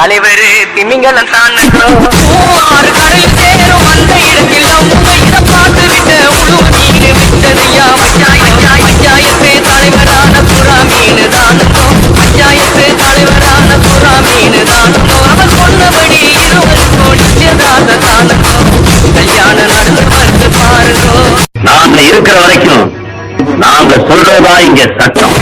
தலைவர் திமிங்கலம் தான் கடல் சேரும் அந்த இடத்தில் நம்ம இதை பார்த்து விட்டு முழு மீன் விட்டதையா பஞ்சாயத்து தலைவரான புறா மீன் தானோ பஞ்சாயத்து தலைவரான புறா மீன் தானோ அவர் சொன்னபடி இருவருக்கும் நிச்சயதார்த்த தானோ கல்யாணம் நடந்து வந்து பாருங்கோ. நாங்க இருக்கிற வரைக்கும் நாங்க சொல்றதா இங்க சட்டம்.